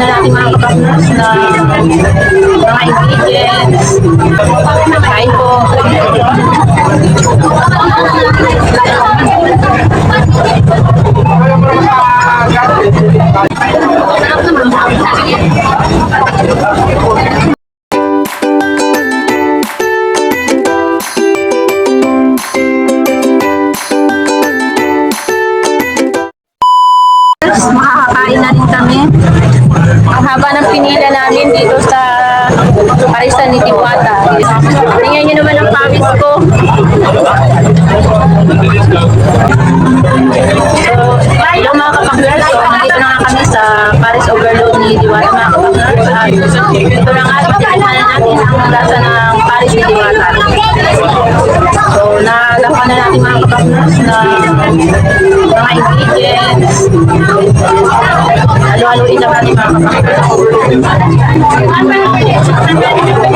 na natin mga kapatid na mga ingredients. Namin dito sa Parisan ni Diwata. Tingnan nyo naman ang pawis ko. So, hello mga kapakners. So, nandito na nga kami sa Paris Overload ni Diwata mga kapakners. At ito na nga, na natin ang lasa ng Paris ni Diwata. So, nalaman na natin mga kapakners na mga ingredients. Halo-haloin lang natin mga kapakners. I'm going to go to.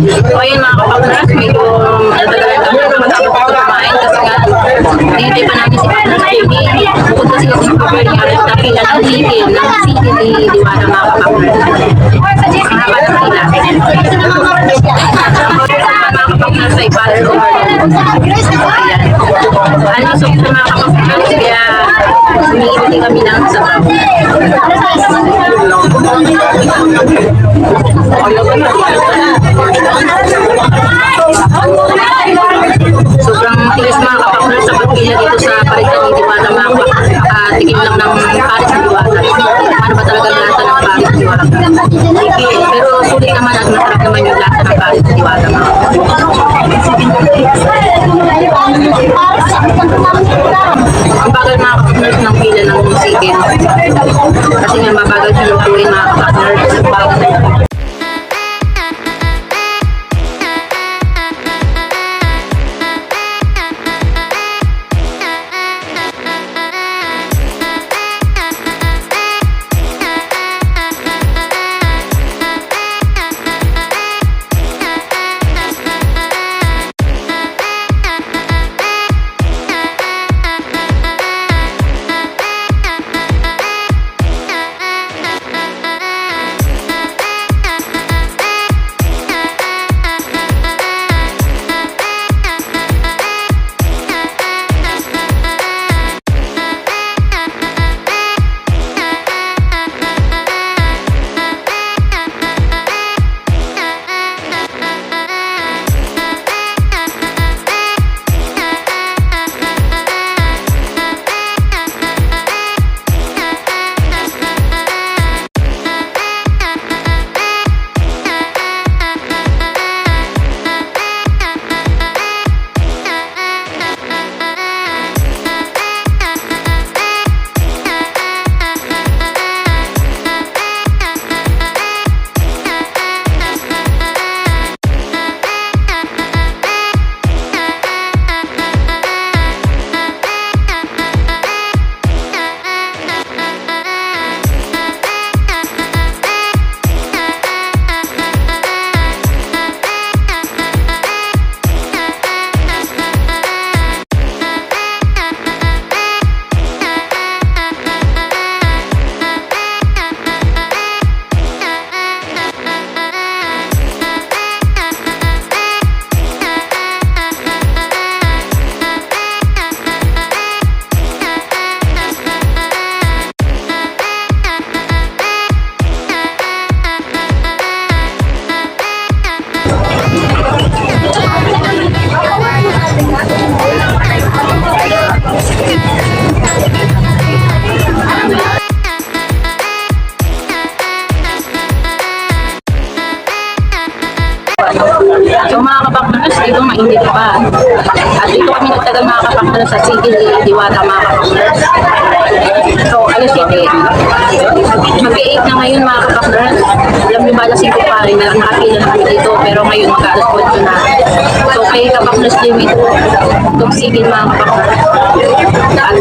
So ayun mga kapatras, medyo natagalan kami na matapos ko kumain kasi nga hindi pa namin si Partner Baby. Bukod kasi yung cover niya rin na pila ng titin ng city ni Diwata mga kapatras. Ang haba ng pila. Ay Father Over. Ayan. Ano so sa mga kapatras kaya humihingi kami ng sabaw. Sobrang ng paris ni Diwata. Ano ba talaga ang lasa ng paris ni Diwata? Pero sulit naman at masarap naman yung lasa ng Diwata mga kapatid. Ang bagal mga kapatid ng pila ng chicken. Kasi nga mabagal siya lutuin mga kapatid. Bago dito pa. At dito kami nagtagal mga kapaknal sa Sigil Diwata mga kapaknal. So, alas 7, mag-8 na ngayon mga kapaknal. Alam niyo ba, alas 5 pa rin na nakapila na dito. Pero ngayon mag-alas 8 na. So, kay kapaknal limit, itong Sigil mga kapaknal. At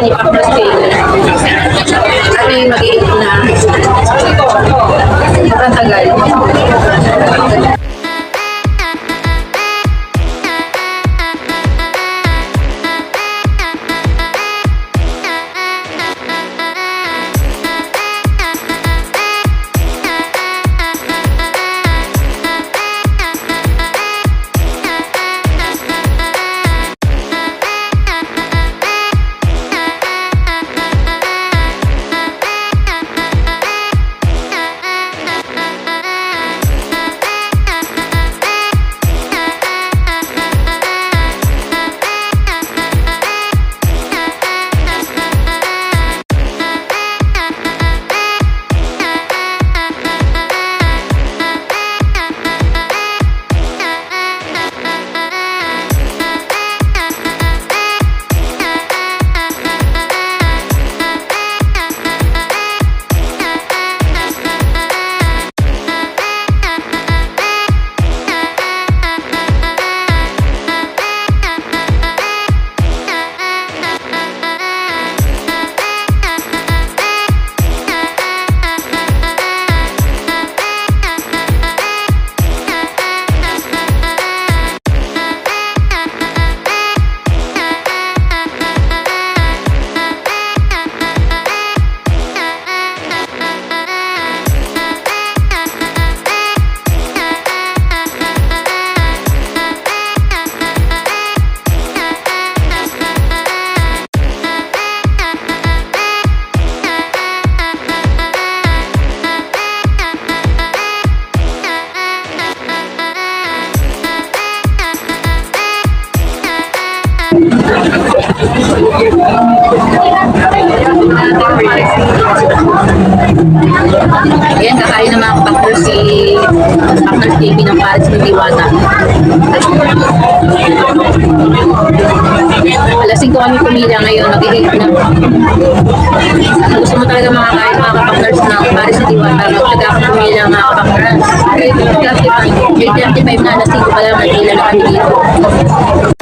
ni Pakmas Bailey. Ano yung mag-iit na sobrang tagal. Paknal TV ng Paris ng Diwata. Alas 5 kami pumila ngayon, mag-8 na. Gusto mo talaga mga kain mga kapaknal ng Paris ng Diwata, magtaga ka pumila mga kapaknal. 8.35 na, alas 5 pa lang, nagpila na kami dito.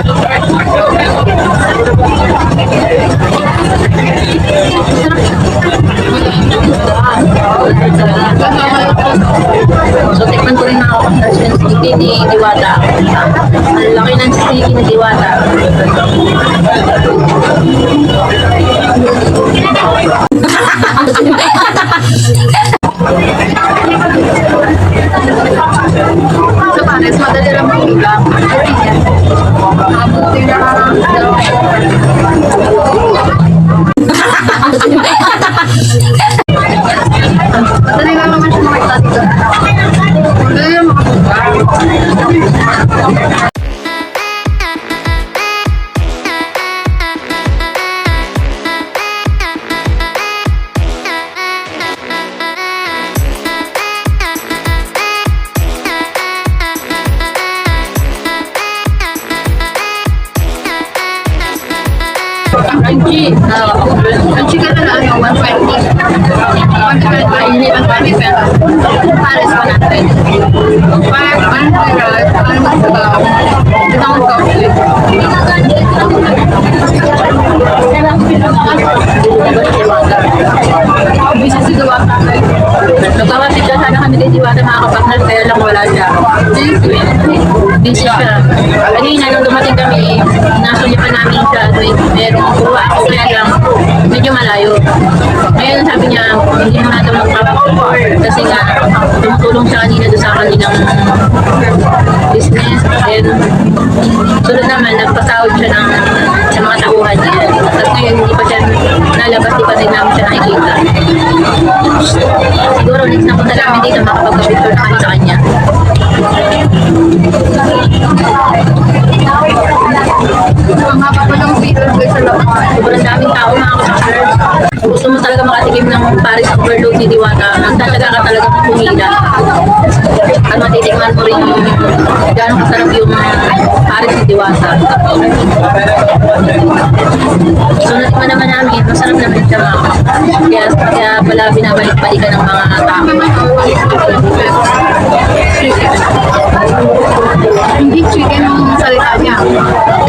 sticky ni Diwata. Ang laki ng sticky ni Diwata. 120 ay 120 pesos. Pares 100. Pag ano ko yun, ano magsabaw? Ito ang coffee. Bisa si Diwata. Nagkawatid ka sana kami kay Diwata mga kapatner, kaya lang wala siya. Busy siya. Kanina nung dumating kami, nasulipan namin siya. Pero kuha ako kaya lang, medyo malayo. Ngayon sabi niya, hindi mo na ito magpapapor. Kasi nga, tumutulong siya kanina doon sa kanilang business. Then, sunod naman, nagpasahod siya ng, sa mga tauhan niya. Tapos ngayon, hindi pa siya nalabas, di pa din namin siya nakikita. Na namin dito, makapagpapicture na kami sa kanya. Ang haba pa ng feeder ko sa laman. Sobrang daming tao mga kapatid. Gusto mo talaga makatikim ng Paris Overload ni Diwata, magtataga ka talaga pumila. At matitikman mo rin yung gano'ng kasarap Diwata. So natikman naman namin, masarap naman siya mga kapatid. Kaya, kaya pala binabalik-balikan ng mga tao. Hindi chicken yung salita niya.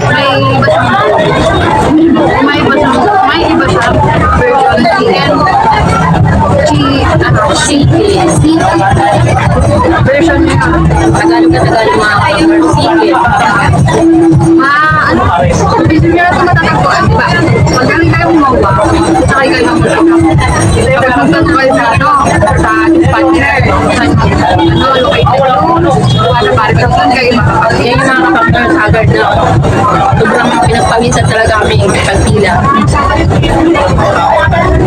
May iba siyang may iba may iba siyang version chicken. Chi, ano, Chicken. version niya. Tagalog na Tagalog mga kapatid. Chicken. Ma, ano, busy niya ito matatagpuan, di ba? Pag galing kayo umawa, sakay kayo ng motor. Tapos magtanong kayo sa, ano, sa dispatcher, sa, ano, located doon, wala pa rin doon kayo makapag Yan yung kapatid haggard na sobrang pinagpaminsan talaga kami yung pagpila.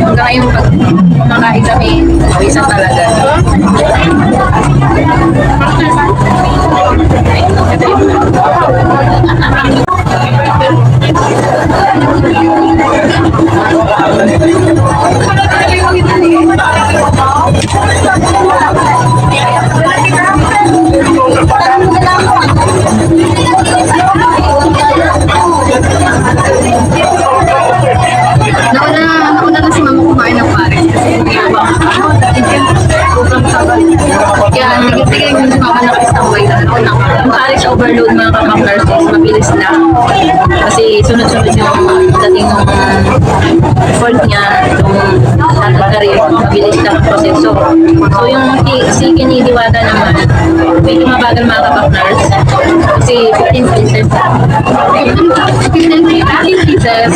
Hanggang ngayon pag kumakain kami, pawisan talaga. Nauna, Kasi sunod-sunod yung dating ng effort niya, yung tatagari, mabilis ang proseso. So yung si Kinidiwata naman, medyo mabagal mga kapakners. Kasi 15 pieces. 15 pieces.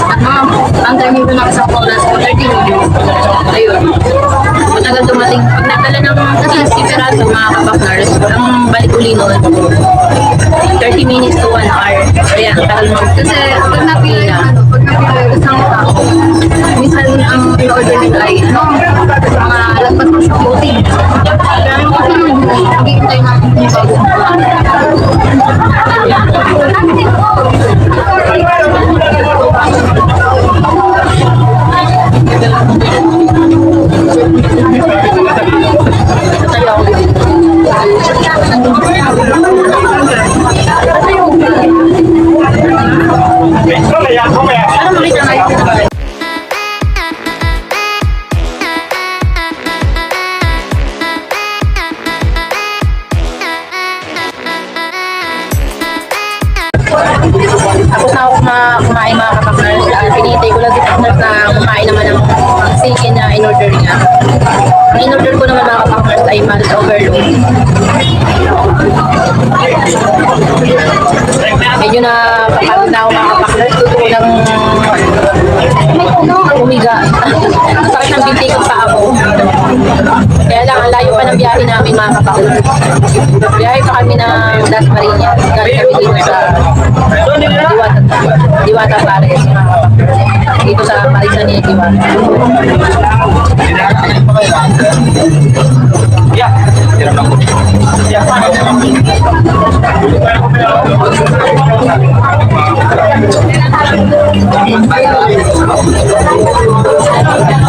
Ang time nito na isang oras, 30 minutes. Ayun. Matagal dumating. Pag nagdala ng kasi peraso mga kapaknars, ang balik uli nun, 30 minutes to 1 hour. Kaya ang tagal mo. Kasi pag napili Sakit ng binti pa ako. Kaya lang, ang layo pa ng biyahe namin mga kapako. Biyahe pa kami ng Las Marinas. Galing kami dito sa Diwata, Diwata Pares. Dito sa Marisa ni Diwata. Yeah. Yeah. Yeah.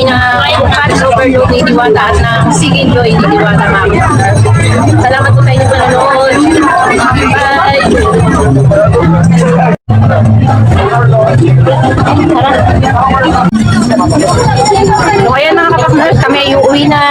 kami na Paris Overload ni Diwata at ng Sige Joy ni Diwata kapakers. Salamat po inyong panonood. Bye! So ayan mga kapakers, kami ay uuwi na